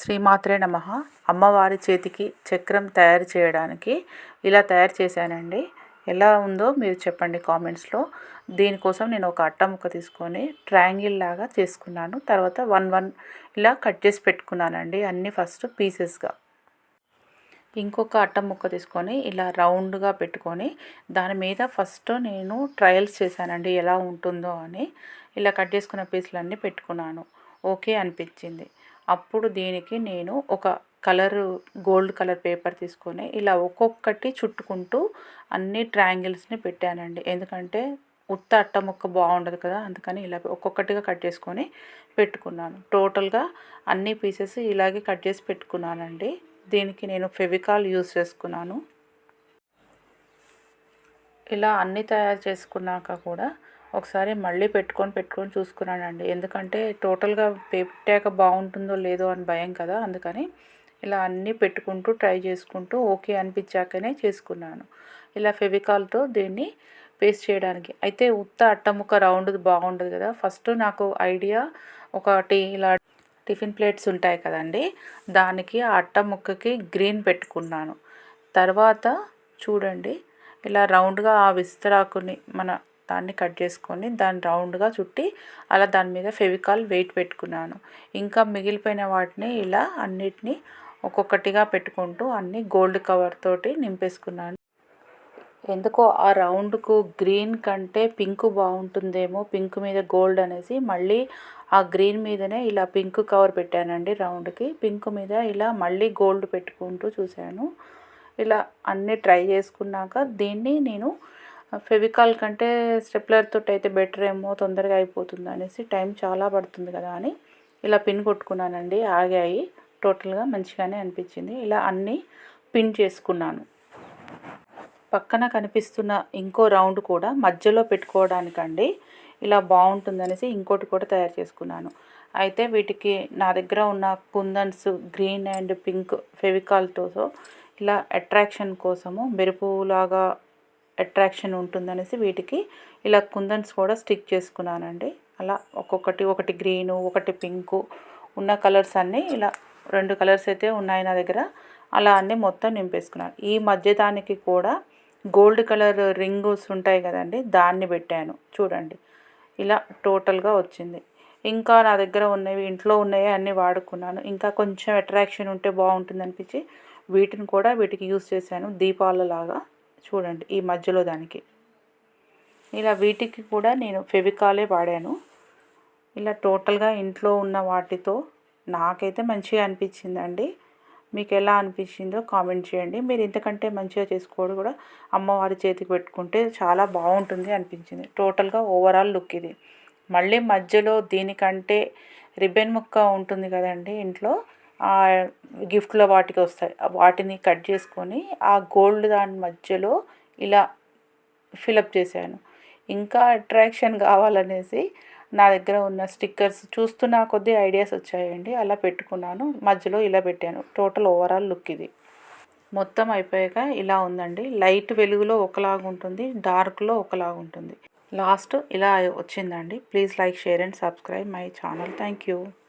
శ్రీమాత్రే నమ. అమ్మవారి చేతికి చక్రం తయారు చేయడానికి ఇలా తయారు చేశానండి. ఎలా ఉందో మీరు చెప్పండి కామెంట్స్లో. దీనికోసం నేను ఒక అట్ట ముక్క తీసుకొని ట్రయాంగిల్ లాగా చేసుకున్నాను. తర్వాత వన్ వన్ ఇలా కట్ చేసి పెట్టుకున్నానండి అన్నీ ఫస్ట్ పీసెస్గా. ఇంకొక అట్ట ముక్క తీసుకొని ఇలా రౌండ్గా పెట్టుకొని దాని మీద ఫస్ట్ నేను ట్రయల్స్ చేశానండి ఎలా ఉంటుందో అని. ఇలా కట్ చేసుకున్న పీసులన్నీ పెట్టుకున్నాను. ఓకే అనిపించింది. అప్పుడు దీనికి నేను ఒక కలర్ గోల్డ్ కలర్ పేపర్ తీసుకొని ఇలా ఒక్కొక్కటి చుట్టుకుంటూ అన్ని ట్రయాంగిల్స్ని పెట్టానండి. ఎందుకంటే ఉత్త అట్ట ముక్క బాగుండదు కదా అందుకని ఇలా ఒక్కొక్కటిగా కట్ చేసుకొని పెట్టుకున్నాను. టోటల్గా అన్ని పీసెస్ ఇలాగే కట్ చేసి పెట్టుకున్నానండి. దీనికి నేను ఫెవికాల్ యూస్ చేసుకున్నాను. ఇలా అన్నీ తయారు చేసుకున్నాక కూడా ఒకసారి మళ్ళీ పెట్టుకొని పెట్టుకొని చూసుకున్నానండి. ఎందుకంటే టోటల్గా పెట్టాక బాగుంటుందో లేదో అని భయం కదా అందుకని ఇలా అన్నీ పెట్టుకుంటూ ట్రై చేసుకుంటూ ఓకే అనిపించాకనే చేసుకున్నాను. ఇలా ఫెవికాల్తో దీన్ని పేస్ట్ చేయడానికి. అయితే ఉత్త అట్టముక్క రౌండ్ బాగుండదు కదా. ఫస్ట్ నాకు ఐడియా ఒకటి ఇలా టిఫిన్ ప్లేట్స్ ఉంటాయి కదండి. దానికి ఆ అట్టముక్కకి గ్రీన్ పెట్టుకున్నాను. తర్వాత చూడండి ఇలా రౌండ్గా ఆ విస్తరాకుని మన దాన్ని కట్ చేసుకొని దాన్ని రౌండ్గా చుట్టి అలా దాని మీద ఫెవికాల్ వెయిట్ పెట్టుకున్నాను. ఇంకా మిగిలిపోయిన వాటిని ఇలా అన్నిటినీ ఒక్కొక్కటిగా పెట్టుకుంటూ అన్ని గోల్డ్ కవర్ తోటి నింపేసుకున్నాను. ఎందుకో ఆ రౌండ్కు గ్రీన్ కంటే పింక్ బాగుంటుందేమో పింక్ మీద గోల్డ్ అనేసి మళ్ళీ ఆ గ్రీన్ మీదనే ఇలా పింక్ కవర్ పెట్టానండి రౌండ్కి. పింక్ మీద ఇలా మళ్ళీ గోల్డ్ పెట్టుకుంటూ చూశాను. ఇలా అన్నీ ట్రై చేసుకున్నాక దీన్ని నేను ఫెవికాల్ కంటే స్టెప్లర్ తోటి అయితే బెటర్ ఏమో తొందరగా అయిపోతుంది అనేసి టైం చాలా పడుతుంది కదా అని ఇలా పిన్ కొట్టుకున్నానండి ఆగాయి. టోటల్గా మంచిగానే అనిపించింది. ఇలా అన్నీ పిన్ చేసుకున్నాను. పక్కన కనిపిస్తున్న ఇంకో రౌండ్ కూడా మధ్యలో పెట్టుకోవడానికండి ఇలా బాగుంటుందనేసి ఇంకోటి కూడా తయారు చేసుకున్నాను. అయితే వీటికి నా దగ్గర ఉన్న కుందన్స్ గ్రీన్ అండ్ పింక్ ఫెవికాల్తో ఇలా అట్రాక్షన్ కోసము మెరుపులాగా అట్రాక్షన్ ఉంటుందనేసి వీటికి ఇలా కుందన్స్ కూడా స్టిక్ చేసుకున్నానండి. అలా ఒక్కొక్కటి ఒకటి గ్రీను ఒకటి పింకు ఉన్న కలర్స్ అన్నీ ఇలా రెండు కలర్స్ అయితే ఉన్నాయి నా దగ్గర. అలా అన్నీ మొత్తం నింపేసుకున్నాను. ఈ మధ్య దానికి కూడా గోల్డ్ కలర్ రింగ్స్ ఉంటాయి కదండి దాన్ని పెట్టాను. చూడండి. ఇలా టోటల్గా వచ్చింది. ఇంకా నా దగ్గర ఉన్నవి ఇంట్లో ఉన్నవి అన్నీ వాడుకున్నాను. ఇంకా కొంచెం అట్రాక్షన్ ఉంటే బాగుంటుంది అనిపించి వీటిని కూడా వీటికి యూస్ చేశాను. దీపాలలాగా చూడండి ఈ మధ్యలో దానికి. ఇలా వీటికి కూడా నేను ఫెవికాలే వాడాను. ఇలా టోటల్గా ఇంట్లో ఉన్న వాటితో నాకైతే మంచిగా అనిపించిందండి. మీకు ఎలా అనిపించిందో కామెంట్ చేయండి. మీరు ఇంతకంటే మంచిగా చేసుకోవడం కూడా అమ్మవారి చేతికి పెట్టుకుంటే చాలా బాగుంటుంది అనిపించింది. టోటల్గా ఓవరాల్ లుక్ ఇది. మళ్ళీ మధ్యలో దీనికంటే రిబ్బన్ ముక్క ఉంటుంది కదండి ఇంట్లో. గిఫ్ట్లో వాటికి వస్తాయి. వాటిని కట్ చేసుకొని ఆ గోల్డ్ దాని మధ్యలో ఇలా ఫిలప్ చేశాను. ఇంకా అట్రాక్షన్ కావాలనేసి నా దగ్గర ఉన్న స్టిక్కర్స్ చూస్తున్న కొద్దీ ఐడియాస్ వచ్చాయండి. అలా పెట్టుకున్నాను. మధ్యలో ఇలా పెట్టాను. టోటల్ ఓవరాల్ లుక్ ఇది. మొత్తం అయిపోయాక ఇలా ఉందండి. లైట్ వెలుగులో ఒకలాగా ఉంటుంది. డార్క్లో ఒకలాగా ఉంటుంది. లాస్ట్ ఇలా వచ్చిందండి. Please like share and subscribe my channel. Thank you.